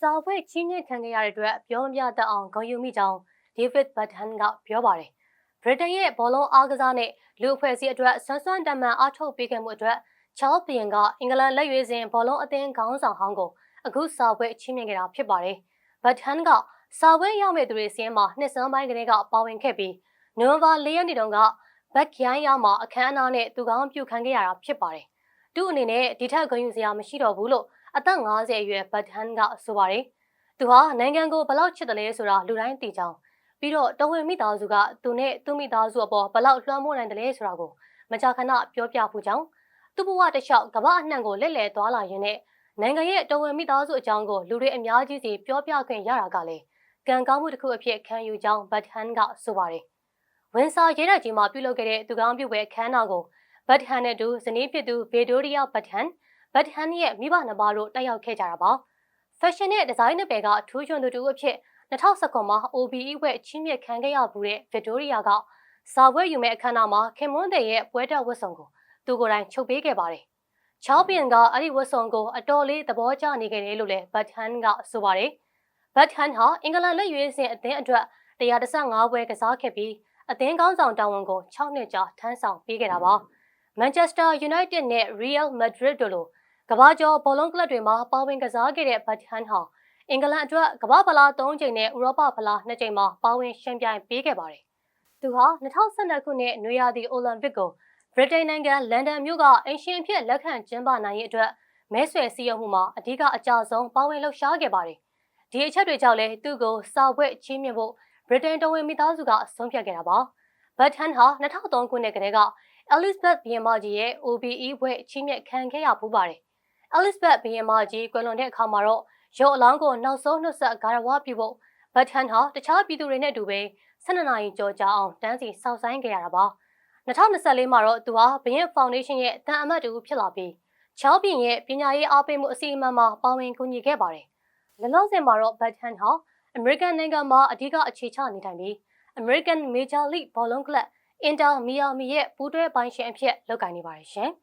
စာဝတ်ချင်းနဲ့ခံခဲ့ရတဲ့အတွက်ပြောမပြတတ်အောင်ဂုဏ်ယူမိကြောင်းဒေးဗစ်ဘတ်ဟန်ကပြောပါတယ်ဗြိတိန်ရဲ့ဘောလုံးအားကစားနဲ့လူအဖွဲ့အစည်းအတွက်ဆွမ်းဆွမ်းတမန်အားထုတ်ပေးခဲ့မှုအတွက်ချားလ်ဘီယန်ကအင်္ဂလန်လက်ရွေးစင်ဘောလုံးအသင်းခေါင်းဆောင်ဟောင်းကိုအခုစာဝတ်ချင်းမြင်ခဲ့တာဖြစ်ပါတယ်ဘတ်ဟန်ကစာဝတ်ရောက်မဲ့သူတွေစီးရင်မှာနှစ်စန်းပိုင်းကလေးကပါဝင်ခဲ့ပြီးနိုဝင်ဘာ၄ရက်နေ့တုန်းကဘက်ခိုင်းရောက်မှာအခမ်းအနားနဲ့သူကောင်းပြုခံခဲ့ရတာဖြစ်ပါတယ်သူ့အနေနဲ့ဒီထက်ဂုဏ်ယူစရာမရှိတော့ဘူးလို့ အသက်50အရွယ်ဘတ်ဟန်ကဆိုပါတယ်။သူဟာနိုင်ငံကိုဘလောက်ချစ်တယ်လဲဆိုတာလူတိုင်းသိကြောင်းပြီးတော့တော်ဝင်မိသားစုကသူနဲ့သူ့မိသားစုအပေါ်ဘလောက်လွှမ်းမိုးနိုင်တယ်လဲဆိုတာကိုမကြာခဏပြောပြဖို့ကြောင်းသူ့ဘဝတစ်လျှောက်ကမ္ဘာအနှံ့ကိုလက်လည်သွားလာရင်းနဲ့နိုင်ငံရဲ့တော်ဝင်မိသားစုအကြောင်းကိုလူတွေအများကြီးစီပြောပြခွင့်ရတာကလည်းကံကောင်းမှုတစ်ခုအဖြစ်ခံယူကြောင်းဘတ်ဟန်ကဆိုပါတယ်။ဝင်စာရဲတပ်ကြီးမှာပြုလုပ်ခဲ့တဲ့သူကောင်းပြုပွဲအခမ်းအနားကိုဘတ်ဟန်နဲ့တူဇနီးဖြစ်သူဗေဒိုရီယာဘတ်ဟန် ဘတ်ဟန်ရဲ့မိဘနှစ်ပါးတို့တက်ရောက်ခဲ့ကြတာပါ။ fashion နဲ့ design နယ်ပယ်ကအထူးချွန်သူတူအဖြစ်2019မှာ OBE ဝက်ချင်းမြင့်ခံခဲ့ရဘူးတဲ့ Victoria ကစာပွဲယူမဲ့အခမ်းအနားမှာခင်မွန်းတဲ့ရဲ့ပွဲတော်ဝတ်စုံကိုသူကိုယ်တိုင်ချုပ်ပေးခဲ့ပါတယ်။ Champion ကအဲ့ဒီဝတ်စုံကိုအတော်လေးသဘောကျနေခဲ့တယ်လို့လည်း Button ကဆိုပါတယ်။ Button ဟာအင်္ဂလန်လက်ရွေးစင်အသင်းအတွက်115ပွဲကစားခဲ့ပြီးအသင်းကောင်းဆောင်တာဝန်ကို6နှစ်ကြာထမ်းဆောင်ပေးခဲ့တာပါ။ Manchester United နဲ့ Real Madrid တို့လို ကမ္ဘာကျော်ဘောလုံးကလပ်တွေမှာပါဝင်ကစားခဲ့တဲ့ဘတ်ဟန်ဟာအင်္ဂလန်အတွက်ကမ္ဘာဖလား၃ချိန်နဲ့ဥရောပဖလား၂ချိန်မှာပါဝင်ရှင်ပြိုင်ပေးခဲ့ပါတယ်။သူဟာ2012ခုနှစ်နွေရာသီအိုလံပစ်ကိုဗြိတိန်နိုင်ငံလန်ဒန်မြို့ကအင်ရှင်အဖြစ်လက်ခံကျင်းပနိုင်ရေးအတွက်မဲဆွယ်စည်းရုံးမှုမှာအဓိကအကြဆုံးပါဝင်လှုပ်ရှားခဲ့ပါတယ်။ဒီအချက်တွေကြောင့်လည်းသူ့ကိုစာဝတ်ချင်းမြင့်ဖို့ဗြိတိန်တော်ဝင်မိသားစုကအဆုံးဖြတ်ခဲ့တာပါ။ဘတ်ဟန်ဟာ2003ခုနှစ်ကတည်းက Elizabeth ဘီယန်မကြီးရဲ့ OBE ဘွဲ့ချင်းမြင့်ခံခဲ့ရပူးပါတယ်။ Elizabeth ဘီယန်မကြီးကွယ်လွန်တဲ့အခါမှာတော့ရုပ်အလောင်းကိုနောက်ဆုံးနှုတ်ဆက်ဂါရဝပြုဖို့ဘတ်ဟန်ဟာတခြားပြည်သူတွေနဲ့အတူပဲ12နာရီကြောကြာအောင်တန်းစီစောင့်ဆိုင်းခဲ့ရတာပါ2024မှာတော့သူဟာဘရင်ဖောင်ဒေးရှင်းရဲ့တန်အမတ်တူဖြစ်လာပြီးချောင်းပြင်ရဲ့ပညာရေးအားပေးမှုအစီအမံမှာပါဝင်ကူညီခဲ့ပါတယ်။လလောဆယ်မှာတော့ဘတ်ဟန်ဟာအမေရိကန်နိုင်ငံမှာအဓိကအခြေချနေထိုင်ပြီး American Major League ဘောလုံးကလပ် Inter Miami ရဲ့ပူးတွဲပိုင်ရှင်အဖြစ်လုပ်ကိုင်နေပါတယ်ရှင်။